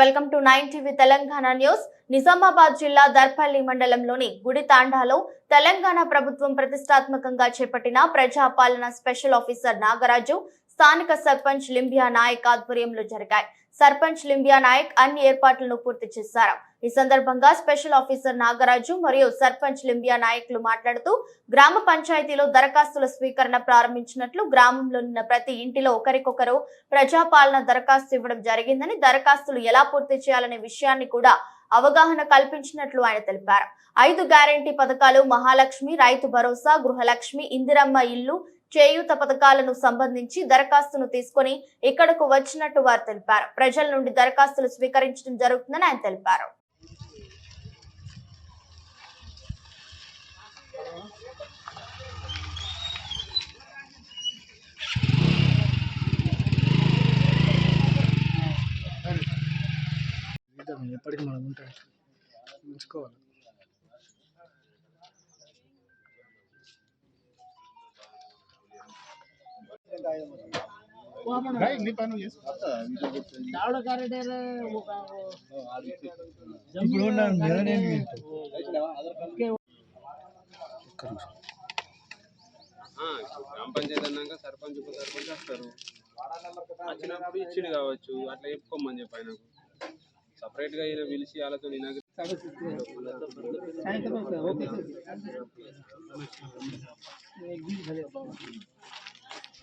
Welcome to nine TV Telangana news. Nizamabad జిల్లా దర్పల్లి మండలంలోని గుడి తాండాలో తెలంగాణ ప్రభుత్వం ప్రతిష్టాత్మకంగా చేపట్టిన ప్రజాపాలన స్పెషల్ ఆఫీసర్ నాగరాజు స్థానిక సర్పంచ్ లింబియా నాయక్ ఆధ్వర్యంలో జరిగాయి. సర్పంచ్ లింబియా నాయక్ అన్ని ఏర్పాట్లను పూర్తి చేశారు. ఈ సందర్భంగా స్పెషల్ ఆఫీసర్ నాగరాజు మరియు సర్పంచ్ లింబియా నాయకులు మాట్లాడుతూ గ్రామ పంచాయతీలో దరఖాస్తుల స్వీకరణ ప్రారంభించినట్లు గ్రామంలో ఉన్న ప్రతి ఇంటిలో ఒకరికొకరు ప్రజాపాలన దరఖాస్తు ఇవ్వడం జరిగిందని దరఖాస్తులు ఎలా పూర్తి చేయాలనే విషయాన్ని కూడా అవగాహన కల్పించినట్లు ఆయన తెలిపారు. ఐదు గ్యారంటీ పథకాలు మహాలక్ష్మి రైతు భరోసా గృహలక్ష్మి ఇందిరమ్మ ఇల్లు చేయూత పథకాలను సంబంధించి దరఖాస్తును తీసుకొని ఇక్కడకు వచ్చినట్టు వారు తెలిపారు. ప్రజల నుండి దరఖాస్తులు స్వీకరించడం జరుగుతుందని ఆయన తెలిపారు. ఎప్పటికీ మనం ఉంటాం. ఉంచుకోవాలి. గ్రామ పంచాయతీ అన్నాక సర్పంచ్ ఉప సర్పంచ్ వస్తారు వచ్చినప్పుడు ఇచ్చిండు కావచ్చు అట్లా చెప్పుకోమని చెప్పి ఆయనకు సపరేట్గా ఈయన పిలిచి వాళ్ళతో నేను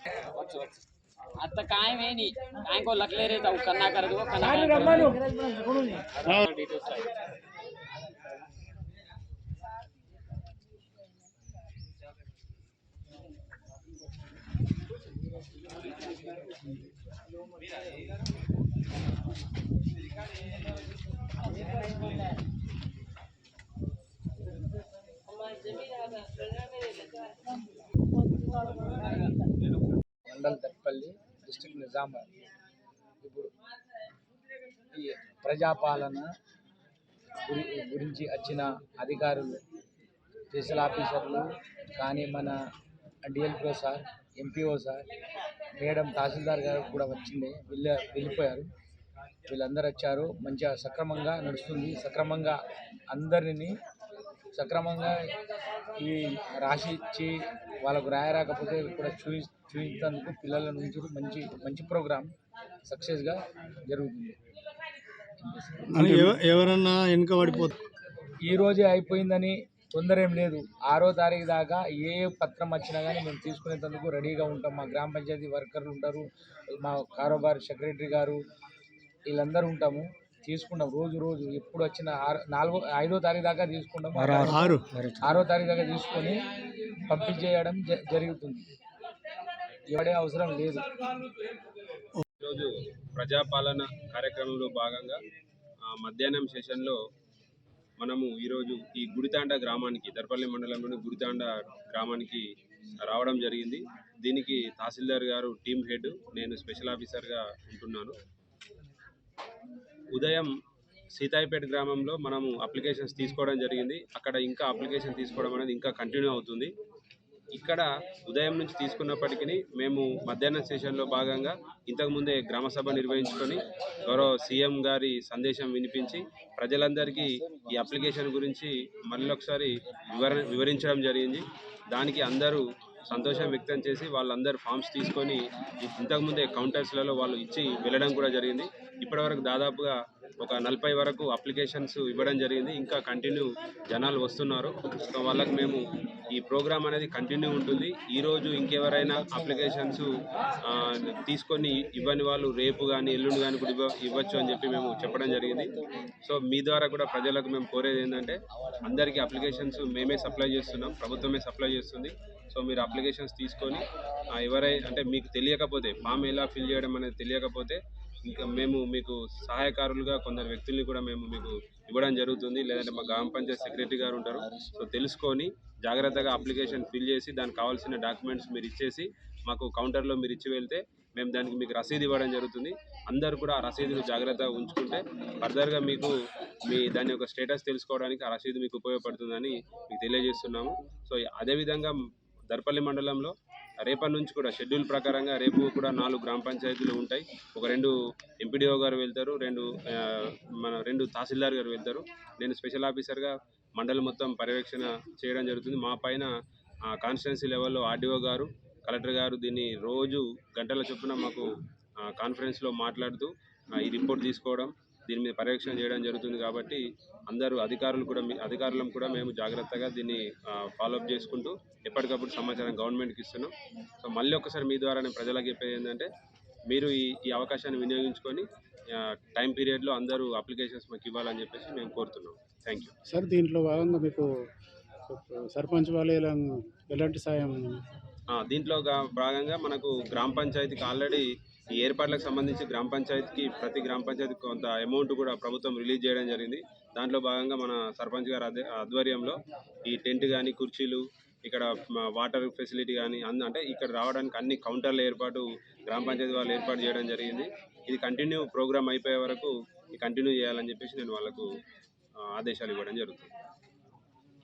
आता काय मे नी. काय को लकले रे जाऊ कन्ना कर दो कन्ना अरे रमानो हाँ डिटेल्स आहे अम्मा ज़मीन आता మండల్ దర్పల్లి డిస్ట్రిక్ట్ నిజామాబాద్. ఇప్పుడు ఈ ప్రజాపాలన గురించి వచ్చిన అధికారులు స్పెషల్ ఆఫీసర్లు కానీ మన DLPO sir MPO sir madam తహసీల్దార్ గారు కూడా వచ్చిండే వెళ్ళ వెళ్ళిపోయారు. వీళ్ళందరూ వచ్చారు. మంచిగా సక్రమంగా నడుస్తుంది. సక్రమంగా అందరినీ సక్రమంగా ఈ రాసి ఇచ్చి వాళ్ళకు రాయరాకపోతే కూడా చూపి చూపించేందుకు పిల్లల నుంచి మంచి మంచి ప్రోగ్రామ్ సక్సెస్గా జరుగుతుంది. ఎవరన్నా వెనుక పడిపోతారు ఈ రోజే అయిపోయిందని తొందర ఏం లేదు. ఆరో తారీఖు దాకా ఏ పత్రం వచ్చినా కానీ మేము తీసుకునేందుకు రెడీగా ఉంటాం. మా గ్రామ పంచాయతీ వర్కర్లు ఉంటారు. మా కారోబార్ సెక్రటరీ గారు వీళ్ళందరూ ఉంటాము. తీసుకుంటాం రోజు రోజు. ఎప్పుడు వచ్చిన ఆరు నాలుగో ఐదో తారీఖు దాకా తీసుకుంటాము. ఆరు? ఆరో తారీఖు దాకా తీసుకొని పంపించేయడం జ- జరుగుతుంది. ఎవడే అవసరం లేదు. ఈరోజు ప్రజాపాలన కార్యక్రమంలో భాగంగా మధ్యాహ్నం సెషన్లో మనము ఈరోజు ఈ గుడితాండ గ్రామానికి దర్పల్లి మండలంలోని గుడితాండ గ్రామానికి రావడం జరిగింది. దీనికి తహసీల్దార్ గారు టీమ్ హెడ్ నేను స్పెషల్ ఆఫీసర్గా ఉంటున్నాను. ఉదయం సీతాయిపేట గ్రామంలో మనము అప్లికేషన్స్ తీసుకోవడం జరిగింది. అక్కడ ఇంకా అప్లికేషన్ తీసుకోవడం అనేది ఇంకా కంటిన్యూ అవుతుంది. ఇక్కడ ఉదయం నుంచి తీసుకున్నప్పటికీ మేము మధ్యాహ్నం సెషన్లో భాగంగా ఇంతకుముందే గ్రామసభ నిర్వహించుకొని గౌరవ సీఎం గారి సందేశం వినిపించి ప్రజలందరికీ ఈ అప్లికేషన్ గురించి మళ్ళీ ఒకసారి వివరించడం జరిగింది. దానికి అందరూ సంతోషం వ్యక్తం చేసి వాళ్ళందరూ ఫామ్స్ తీసుకొని ఇంతకుముందే కౌంటర్స్లలో వాళ్ళు ఇచ్చి వెళ్ళడం కూడా జరిగింది. ఇప్పటివరకు దాదాపుగా ఒక నలభై వరకు అప్లికేషన్స్ ఇవ్వడం జరిగింది. ఇంకా కంటిన్యూ జనాలు వస్తున్నారు. సో వాళ్ళకి మేము ఈ ప్రోగ్రామ్ అనేది కంటిన్యూ ఉంటుంది. ఈరోజు ఇంకెవరైనా అప్లికేషన్స్ తీసుకొని ఇవ్వని వాళ్ళు రేపు కానీ ఎల్లుండి కానీ కూడా ఇవ్వ ఇవ్వచ్చు అని చెప్పి మేము చెప్పడం జరిగింది. సో మీ ద్వారా కూడా ప్రజలకు మేము కోరేది ఏంటంటే అందరికీ అప్లికేషన్స్ మేమే సప్లై చేస్తున్నాం. ప్రభుత్వమే సప్లై చేస్తుంది. సో మీరు అప్లికేషన్స్ తీసుకొని ఎవరై అంటే మీకు తెలియకపోతే ఫామ్ ఎలా ఫిల్ చేయడం అనేది తెలియకపోతే ఇంకా మేము మీకు సహాయకారులుగా కొందరు వ్యక్తుల్ని కూడా మేము మీకు ఇవ్వడం జరుగుతుంది. లేదంటే మా గ్రామ పంచాయత్ సెక్రటరీ గారు ఉంటారు. సో తెలుసుకొని జాగ్రత్తగా అప్లికేషన్ ఫిల్ చేసి దానికి కావాల్సిన డాక్యుమెంట్స్ మీరు ఇచ్చేసి మాకు కౌంటర్లో మీరు ఇచ్చి వెళ్తే మేము దానికి మీకు రసీదు ఇవ్వడం జరుగుతుంది. అందరూ కూడా ఆ రసీదును జాగ్రత్తగా ఉంచుకుంటే ఫర్దర్గా మీకు మీ దాని యొక్క స్టేటస్ తెలుసుకోవడానికి ఆ రసీదు మీకు ఉపయోగపడుతుందని మీకు తెలియజేస్తున్నాము. సో అదేవిధంగా దర్పల్లి మండలంలో రేపటి నుంచి కూడా షెడ్యూల్ ప్రకారంగా రేపు కూడా నాలుగు గ్రామ పంచాయతీలు ఉంటాయి. ఒక రెండు ఎంపీడీఓ గారు వెళ్తారు రెండు మన రెండు తహసీల్దార్ గారు వెళ్తారు. నేను స్పెషల్ ఆఫీసర్గా మండలం మొత్తం పర్యవేక్షణ చేయడం జరుగుతుంది. మా పైన కాన్స్టిట్యున్సీ లెవెల్లో ఆర్డీఓ గారు కలెక్టర్ గారు దీన్ని రోజు గంటల చొప్పున మాకు కాన్ఫరెన్స్లో మాట్లాడుతూ ఈ రిపోర్ట్ తీసుకోవడం దీని మీద పర్యవేక్షణ చేయడం జరుగుతుంది కాబట్టి అందరూ అధికారులు కూడా అధికారులం కూడా మేము జాగ్రత్తగా దీన్ని ఫాలోఅప్ చేసుకుంటూ ఎప్పటికప్పుడు సమాచారం గవర్నమెంట్కి ఇస్తున్నాం. సో మళ్ళీ ఒకసారి మీ ద్వారా నేను ప్రజలకు చెప్పేది ఏంటంటే మీరు ఈ ఈ అవకాశాన్ని వినియోగించుకొని టైం పీరియడ్లో అందరూ అప్లికేషన్స్ మాకు ఇవ్వాలని చెప్పేసి మేము కోరుతున్నాం. థ్యాంక్ యూ సార్ దీంట్లో భాగంగా మీకు సర్పంచ్ వాళ్ళు ఎలా- ఎలాంటి సాయం? దీంట్లో భాగంగా మనకు గ్రామ పంచాయతీకి ఆల్రెడీ ఈ ఏర్పాట్లకు సంబంధించి గ్రామ పంచాయతీకి ప్రతి గ్రామ పంచాయతీకి కొంత అమౌంట్ కూడా ప్రభుత్వం రిలీజ్ చేయడం జరిగింది. దాంట్లో భాగంగా మన సర్పంచ్ గారి ఆధ్వర్యంలో ఈ టెంట్ కానీ కుర్చీలు ఇక్కడ వాటర్ ఫెసిలిటీ కానీ అన్ని అంటే ఇక్కడ రావడానికి అన్ని కౌంటర్ల ఏర్పాటు గ్రామ పంచాయతీ వాళ్ళు ఏర్పాటు చేయడం జరిగింది. ఇది కంటిన్యూ ప్రోగ్రామ్ అయిపోయే వరకు కంటిన్యూ చేయాలని చెప్పేసి నేను వాళ్ళకు ఆదేశాలు ఇవ్వడం జరుగుతుంది.